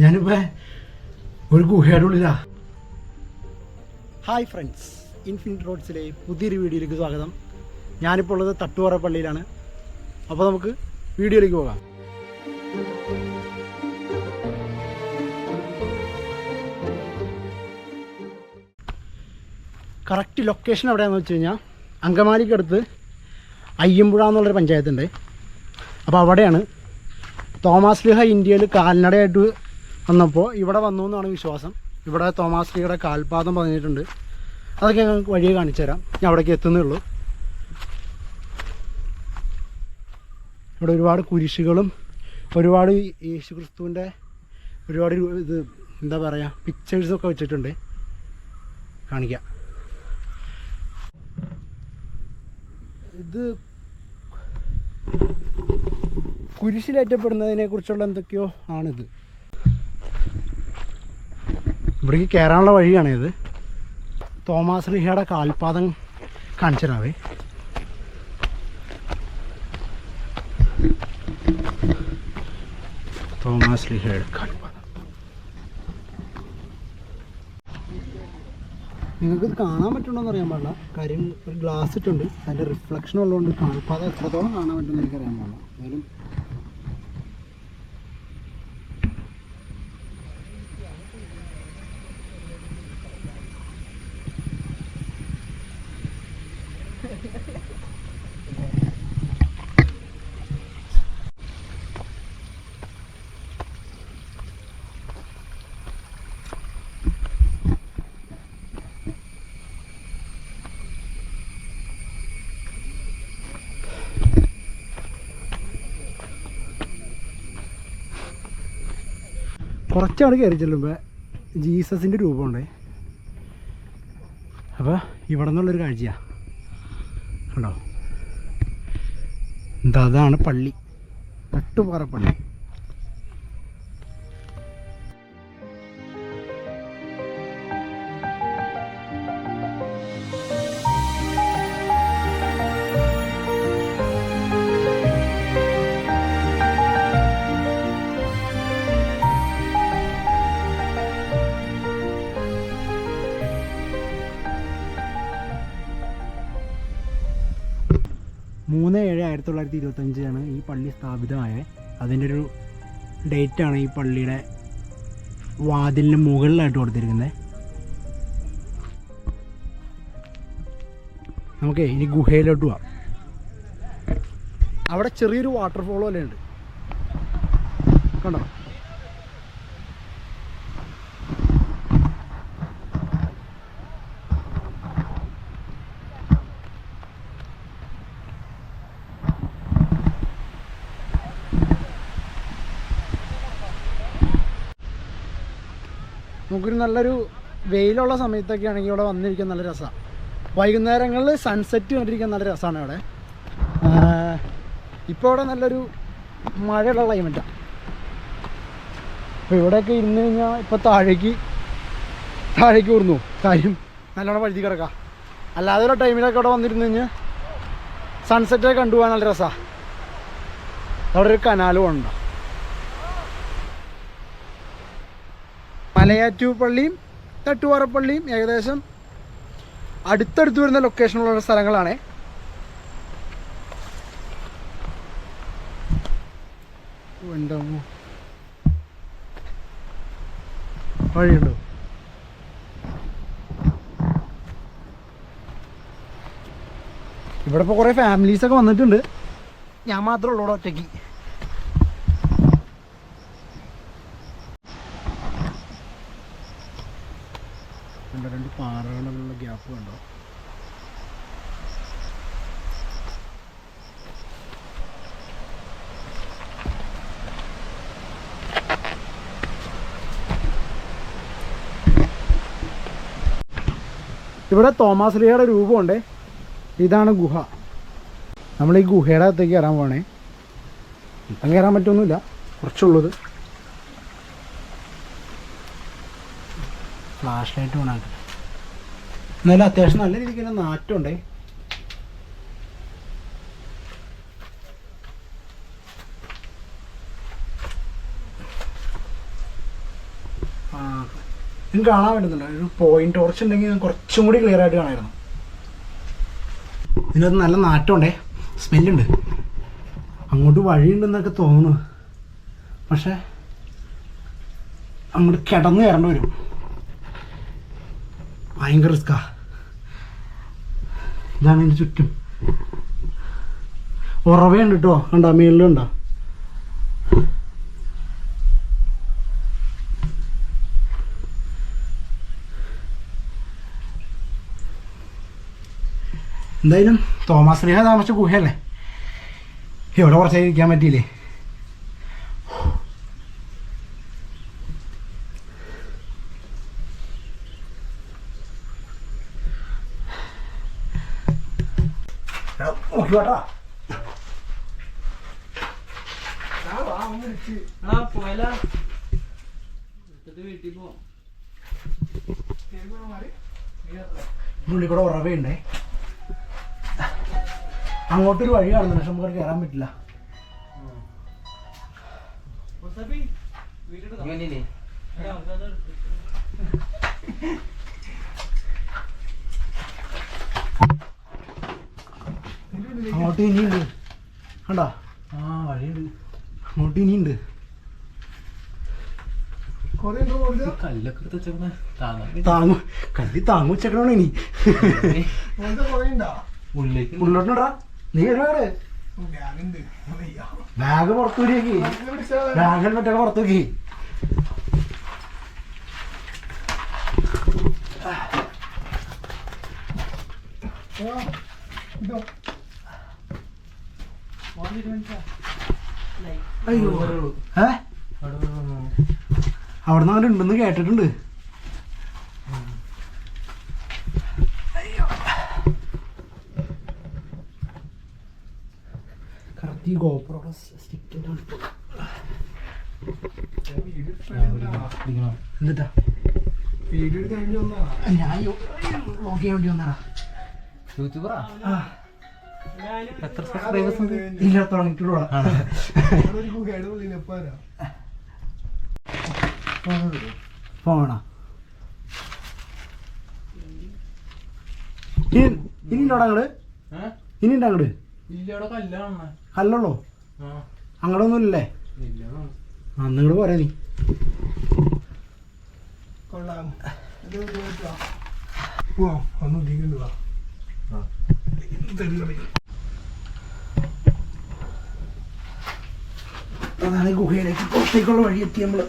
ഞാനിപ്പോ ഒരു ഗുഹയുടെ ഹായ് ഫ്രണ്ട്സ് ഇൻഫിനിറ്റ് റോഡ്സിലെ പുതിയൊരു വീഡിയോയിലേക്ക് സ്വാഗതം. ഞാനിപ്പോൾ ഉള്ളത് തട്ടുപാറ പള്ളിയിലാണ്. അപ്പോൾ നമുക്ക് വീഡിയോയിലേക്ക് പോകാം. കറക്റ്റ് ലൊക്കേഷൻ എവിടെയാണെന്ന് വെച്ച് കഴിഞ്ഞാൽ അങ്കമാലിക്കടുത്ത് അയ്യമ്പുഴ എന്നുള്ളൊരു പഞ്ചായത്തുണ്ട്. അപ്പോൾ അവിടെയാണ് തോമാസ് ലിഹ ഇന്ത്യയിൽ കാൽനടയായിട്ട് വന്നപ്പോൾ ഇവിടെ വന്നു എന്നാണ് വിശ്വാസം. ഇവിടെ തോമാസ് ലീയുടെ കാൽപാദം പറഞ്ഞിട്ടുണ്ട് അതൊക്കെ ഞങ്ങൾക്ക് വഴിയെ കാണിച്ചു തരാം. ഞാൻ അവിടേക്ക് എത്തുന്നേ ഉള്ളൂ. ഇവിടെ ഒരുപാട് കുരിശുകളും ഒരുപാട് യേശു ക്രിസ്തുവിന്റെ ഒരുപാട് ഇത് എന്താ പറയുക പിക്ചേഴ്സൊക്കെ വെച്ചിട്ടുണ്ട്. കാണിക്കാം. ഇത് കുരിശിലേറ്റപ്പെടുന്നതിനെ കുറിച്ചുള്ള എന്തൊക്കെയോ ആണിത്. ഇവിടേക്ക് കയറാനുള്ള വഴിയാണിത് തോമാസ് ലിഹയുടെ കാൽപാദം കാണിച്ചതാവേ തോമസ് ലിഹയുടെ കാൽപാദം. നിങ്ങൾക്ക് ഇത് കാണാൻ എന്ന് അറിയാൻ പാടില്ല. കാര്യം ഒരു ഗ്ലാസ് ഇട്ടുണ്ട്. അതിന്റെ റിഫ്ലക്ഷൻ ഉള്ളതുകൊണ്ട് കാൽപാദം എത്രത്തോളം കാണാൻ പറ്റുമെന്ന് എനിക്കറിയാൻ പാടില്ല. എന്നാലും കുറച്ചാണ് കയറി ചെല്ലുമ്പോൾ ജീസസിന്റെ രൂപമുണ്ട്. അപ്പോൾ ഇവിടെ നിന്നുള്ളൊരു കാഴ്ചയാണ് കണ്ടോ? എന്താ അതാണ് പള്ളി. തട്ടുപാറ പള്ളി. ആയിരത്തി തൊള്ളായിരത്തി ഇരുപത്തഞ്ചാണ് ഈ പള്ളി സ്ഥാപിതമായത് അതിന്റെ ഒരു ഡേറ്റാണ് ഈ പള്ളിയുടെ വാതിലിന് മുകളിലായിട്ട് കൊടുത്തിരിക്കുന്നത്. നമുക്കേ ഇനി ഗുഹയിലോട്ട് പോവാം. അവിടെ ചെറിയൊരു വാട്ടർഫോൾ പോലെ ഉണ്ട് കണ്ടോ? നമുക്കൊരു നല്ലൊരു വെയിലുള്ള സമയത്തൊക്കെ ആണെങ്കിൽ ഇവിടെ വന്നിരിക്കാൻ നല്ല രസമാണ് വൈകുന്നേരങ്ങളിൽ സൺസെറ്റ് കണ്ടിരിക്കാൻ നല്ല രസമാണ് ഇവിടെ. ഇപ്പോൾ ഇവിടെ നല്ലൊരു മഴയുള്ള ക്ലൈമറ്റാണ് അപ്പോൾ ഇവിടെയൊക്കെ ഇരുന്ന് കഴിഞ്ഞാൽ ഇപ്പോൾ താഴേക്ക് താഴേക്ക് വിടുന്നു കാര്യം നല്ലോണം വഴുതി കിടക്കാം. അല്ലാതെ ഒരു ടൈമിലൊക്കെ ഇവിടെ വന്നിരുന്നു കഴിഞ്ഞാൽ സൺസെറ്റൊക്കെ കണ്ടുപോകാൻ നല്ല രസമാണ് അവിടെ ഒരു കനാലും ഉണ്ടോ മലയാറ്റു പള്ളിയും തട്ടുപാറ ഏകദേശം അടുത്തടുത്ത് വരുന്ന ലൊക്കേഷനുള്ള സ്ഥലങ്ങളാണ്. വഴിയുണ്ടോ? ഇവിടെ ഇപ്പോൾ കുറേ ഫാമിലീസൊക്കെ വന്നിട്ടുണ്ട്. ഞാൻ മാത്രമേ ഉള്ളൂ ഒറ്റയ്ക്ക്. ഇവിടെ തോമാസ് ലിയുടെ രൂപമുണ്ട്. ഇതാണ് ഗുഹ. നമ്മൾ ഈ ഗുഹയുടെ അകത്തേക്ക് കയറാൻ പോണേ ഇപ്പം കയറാൻ പറ്റൊന്നുമില്ല. കുറച്ചുള്ളത്. ഫ്ലാഷ് ലൈറ്റ് വേണം. എന്നാലും അത്യാവശ്യം നല്ല രീതിക്ക് തന്നെ നാറ്റമുണ്ടേ. നിങ്ങൾക്ക് കാണാൻ പറ്റുന്നുണ്ട്? ഒരു പോയിന്റ് ടോർച്ച് ഉണ്ടെങ്കിൽ കുറച്ചും കൂടി ക്ലിയർ ആയിട്ട് കാണായിരുന്നു. ഇതിനകത്ത് നല്ല നാറ്റമുണ്ടേ. സ്മെല്ലുണ്ട് അങ്ങോട്ട് വഴിയുണ്ടെന്നൊക്കെ തോന്നുന്നു. പക്ഷേ അങ്ങോട്ട് കിടന്ന് കയറേണ്ടി വരും. ഭയങ്കര റിസ്ക്കാ ഇതാണ് എന്റെ ചുറ്റും. ഉറവയുണ്ട് കേട്ടോ കണ്ടോ? മേളിലുണ്ടോ എന്തായാലും തോമസ് ലീഹ താമസിച്ച ഗുഹയല്ലേ ഇവിടെ കുറച്ചായി ഇരിക്കാൻ പറ്റിയില്ലേ? നോക്കി വാട്ടാ ഉള്ളിൽ കൂടെ ഉറവയുണ്ടേ. അങ്ങോട്ടൊരു വഴി കാണുന്നു പക്ഷെ നമുക്ക് കയറാൻ പറ്റില്ല. അങ്ങോട്ട് ഇനിയുണ്ട്. കണ്ടോ? ആ വഴിയുണ്ട്. അങ്ങോട്ട് ഇനിയുണ്ട്. കല്ലൊക്കെ വെച്ചേക്കണ. താങ്ങു കല്ലി താങ്ങു വെച്ചേക്കണോ ഇനി. ഉള്ളോട്ടാ നീ ഒരുപാട് ബാഗ് പുറത്തു വരികി ബാഗ് ഹെൽമെറ്റൊക്കെ പുറത്തു വെക്കി അയ്യോ. അവിടെ നിന്ന് ഉണ്ടെന്ന് കേട്ടിട്ടുണ്ട് കറക്റ്റ് ഈ ഗോപ്രോടെ സ്റ്റിക്കിന്റെ എന്നിട്ടാ ഞാൻ നോക്കിയാൻ വേണ്ടി വന്നടാ യൂട്യൂബറാ ആ എത്ര സബ്സ്ക്രൈബേഴ്സ് ഉണ്ട് ഇല്ല തുടങ്ങിയിട്ടുള്ള പോണ ഇനി ഇനി ഉണ്ടോടാ അങ്ങട് ഇനി ഉണ്ടോ അങ്ങട് ഇല്ല അവിടെ കല്ലാണ് കല്ലുള്ളോ അങ്ങടൊന്നും ഇല്ലേ അന്ന് ഇങ്ങോട്ട് പോരാ നീ. അതാണ് ഗുഹയിലേക്ക് പുറത്തേക്കുള്ള വഴി എത്തി നമ്മൾ.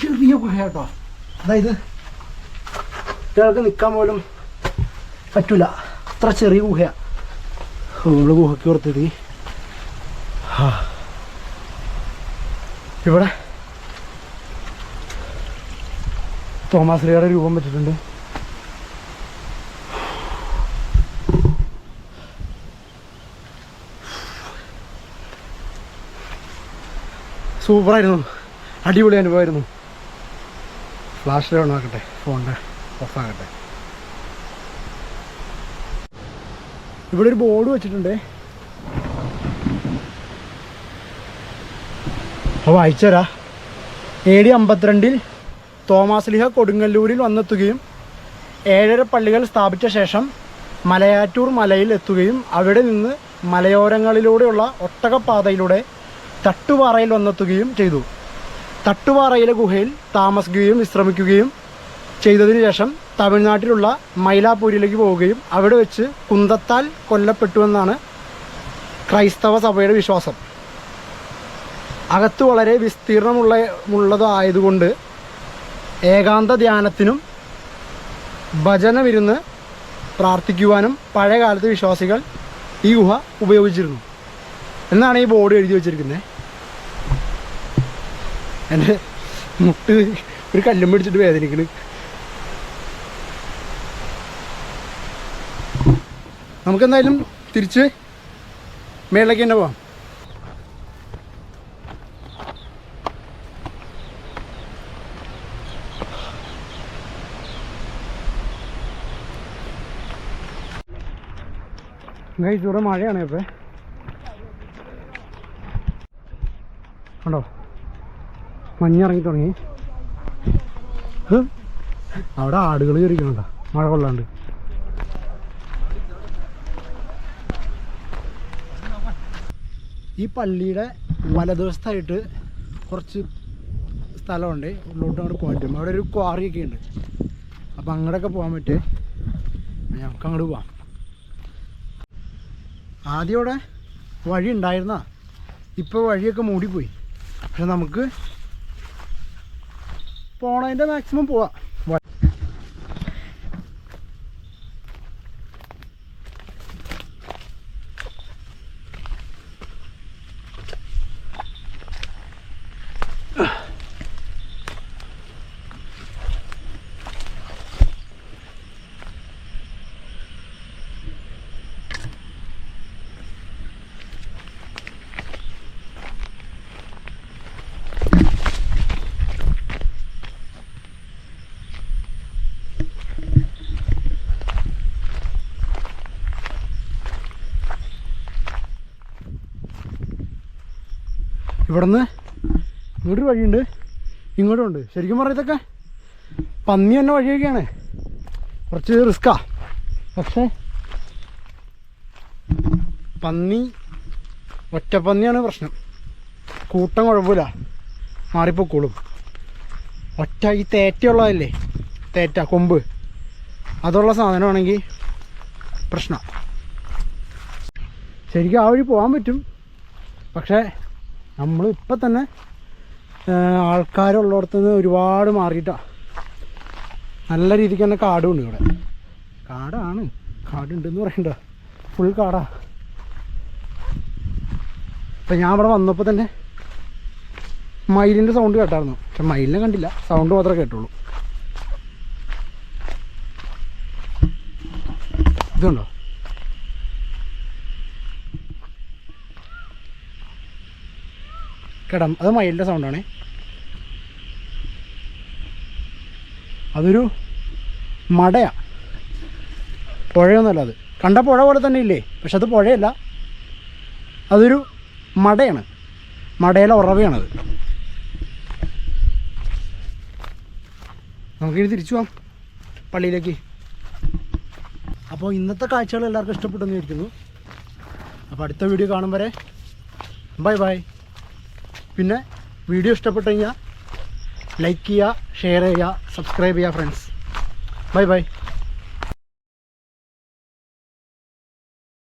ചെറിയ ഗുഹ കേട്ടോ അതായത് ഒരാൾക്ക് നിൽക്കാൻ പോലും പറ്റൂല. അത്ര ചെറിയ ഗുഹയാ. നമ്മൾ ഗുഹയ്ക്ക് പുറത്തെത്തി. ഇവിടെ. തോമാശ്രീയുടെ രൂപം വെച്ചിട്ടുണ്ട്. സൂപ്പറായിരുന്നു. അടിപൊളി അനുഭവമായിരുന്നു. ഫ്ലാഷ് ഓൺ ആക്കട്ടെ ഫോണിന്റെ ഓഫ് ഇവിടെ ഒരു ബോർഡ് വെച്ചിട്ടുണ്ട്. അപ്പോൾ വായിച്ചരാ എ ഡി അമ്പത്തിരണ്ടിൽ തോമാസ് ലിഹ കൊടുങ്ങല്ലൂരിൽ വന്നെത്തുകയും ഏഴര പള്ളികൾ സ്ഥാപിച്ച ശേഷം മലയാറ്റൂർ മലയിൽ എത്തുകയും അവിടെ നിന്ന് മലയോരങ്ങളിലൂടെയുള്ള ഒട്ടകപ്പാതയിലൂടെ തട്ടുപാറയിൽ വന്നെത്തുകയും ചെയ്തു. തട്ടുപാറയിലെ ഗുഹയിൽ താമസിക്കുകയും വിശ്രമിക്കുകയും ചെയ്തതിനു ശേഷം തമിഴ്നാട്ടിലുള്ള മൈലാപ്പൂരിലേക്ക് പോവുകയും അവിടെ വെച്ച് കുന്തത്താൽ കൊല്ലപ്പെട്ടുവെന്നാണ് ക്രൈസ്തവ സഭയുടെ വിശ്വാസം. അകത്ത് വളരെ വിസ്തീർണമുള്ള ഉള്ളതായതുകൊണ്ട് ഏകാന്ത ധ്യാനത്തിനും ഭജനമിരുന്ന് പ്രാർത്ഥിക്കുവാനും പഴയകാലത്ത് വിശ്വാസികൾ ഈ ഗുഹ ഉപയോഗിച്ചിരുന്നു. എന്നാണ് ഈ ബോർഡ് എഴുതി വച്ചിരിക്കുന്നത് എന്റെ മുട്ട് ഒരു കല്ലും പിടിച്ചിട്ട് വേദനിക്കണ്. നമുക്കെന്തായാലും തിരിച്ച് മേളിലേക്ക് തന്നെ പോവാം. ഇവിടെ മഴയാണ് ഇപ്പം. കണ്ടോ? മഞ്ഞിറങ്ങി തുടങ്ങി. അവിടെ ആടുകൾ കയറിക്കണണ്ട മഴ കൊള്ളാണ്ട്. ഈ പള്ളിയുടെ വലതുവശത്തായിട്ട് കുറച്ച് സ്ഥലമുണ്ട്. ഉള്ളോട്ട് അങ്ങോട്ട് പോകാൻ അവിടെ ഒരു ക്വാറിയൊക്കെ ഉണ്ട്. അപ്പം അങ്ങോട്ടൊക്കെ പോകാൻ പറ്റേ നമുക്ക് അങ്ങോട്ട് പോവാം. ആദ്യം അവിടെ വഴി ഉണ്ടായിരുന്ന? ഇപ്പോൾ വഴിയൊക്കെ മൂടിപ്പോയി. പക്ഷെ നമുക്ക് പോണതിന്റെ മാക്സിമം പോവാം. ഇവിടുന്ന് ഇങ്ങോട്ടൊരു വഴിയുണ്ട് ഇങ്ങോട്ടും ഉണ്ട്. ശരിക്കും പറഞ്ഞാൽ ഇതൊക്കെ പന്നി തന്നെ വഴിയൊക്കെയാണ്. കുറച്ച് റിസ്ക്കാ പക്ഷേ പന്നി ഒറ്റപ്പന്നിയാണ് പ്രശ്നം. കൂട്ടം കുഴപ്പമില്ല. മാറിപ്പോക്കോളും. ഒറ്റ ഈ തേറ്റയുള്ളതല്ലേ? തേറ്റ കൊമ്പ്. അതുള്ള സാധനമാണെങ്കിൽ പ്രശ്നം. ശരിക്കും ആ വഴി പോകാൻ പറ്റും. പക്ഷേ നമ്മൾ ഇപ്പം തന്നെ ആൾക്കാരുള്ളിടത്തു നിന്ന് ഒരുപാട് മാറിയിട്ടാണ് നല്ല രീതിക്ക് തന്നെ കാടുണ്ട് ഇവിടെ. കാടാണ്. കാടുണ്ടെന്ന് പറയണ്ട. ഫുൾ കാടാ. ഇപ്പം ഞാൻ ഇവിടെ വന്നപ്പോൾ തന്നെ മയിലിന്റെ സൗണ്ട് കേട്ടായിരുന്നു. പക്ഷെ മയിലിനെ കണ്ടില്ല. സൗണ്ട് മാത്രമേ കേട്ടുള്ളൂ. ഇതുണ്ടോ? കിടം. അത് മയിലിന്റെ സൗണ്ടാണ് അതൊരു മടയാ. പുഴയൊന്നുമല്ല അത്. കണ്ട പുഴ പോലെ തന്നെ ഇല്ലേ? പക്ഷെ അത് പുഴയല്ല. അതൊരു മടയാണ്. മടയിലെ ഉറവയാണത്. നമുക്കിനി തിരിച്ചു പോവാം പള്ളിയിലേക്ക്. അപ്പോൾ ഇന്നത്തെ കാഴ്ചകൾ എല്ലാവർക്കും ഇഷ്ടപ്പെട്ടെന്ന് വിചാരിക്കുന്നു. അപ്പോൾ അടുത്ത വീഡിയോ കാണും വരെ. Bye bye. പിന്നെ വീഡിയോ ഇഷ്ടപ്പെട്ടു കഴിഞ്ഞാൽ ലൈക്ക് ചെയ്യുക ഷെയർ ചെയ്യുക സബ്സ്ക്രൈബ് ചെയ്യുക ഫ്രണ്ട്സ് ബൈ ബൈ.